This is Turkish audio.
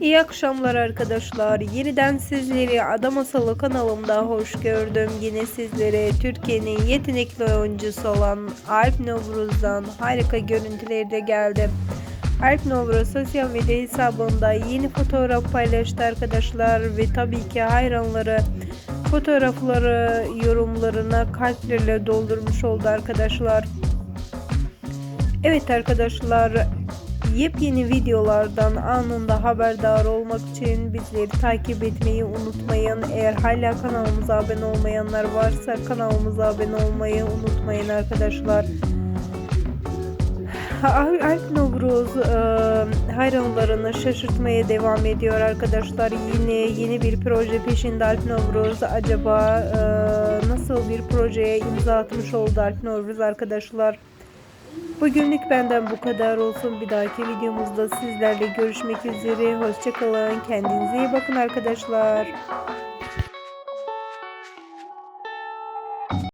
İyi akşamlar arkadaşlar. Yeniden sizleri Ada Masalı kanalımda hoş gördüm. Yine sizlere Türkiye'nin yetenekli oyuncusu olan Alp Novruz'dan harika görüntüleri geldi. Alp Novruz sosyal medya hesabında yeni fotoğraf paylaştı arkadaşlar ve tabii ki hayranları fotoğrafları yorumlarına kalplerle doldurmuş oldu arkadaşlar. Evet arkadaşlar yepyeni videolardan anında haberdar olmak için bizleri takip etmeyi unutmayın. Eğer hala kanalımıza abone olmayanlar varsa kanalımıza abone olmayı unutmayın arkadaşlar. Al- Alp Novruz e, hayranlarını şaşırtmaya devam ediyor arkadaşlar. Yine yeni bir proje peşinde Alp Novruz. Acaba e, nasıl bir projeye imza atmış oldu Alp Novruz arkadaşlar? Bugünlük benden bu kadar olsun. Bir dahaki videomuzda sizlerle görüşmek üzere. Hoşçakalın. Kendinize iyi bakın arkadaşlar.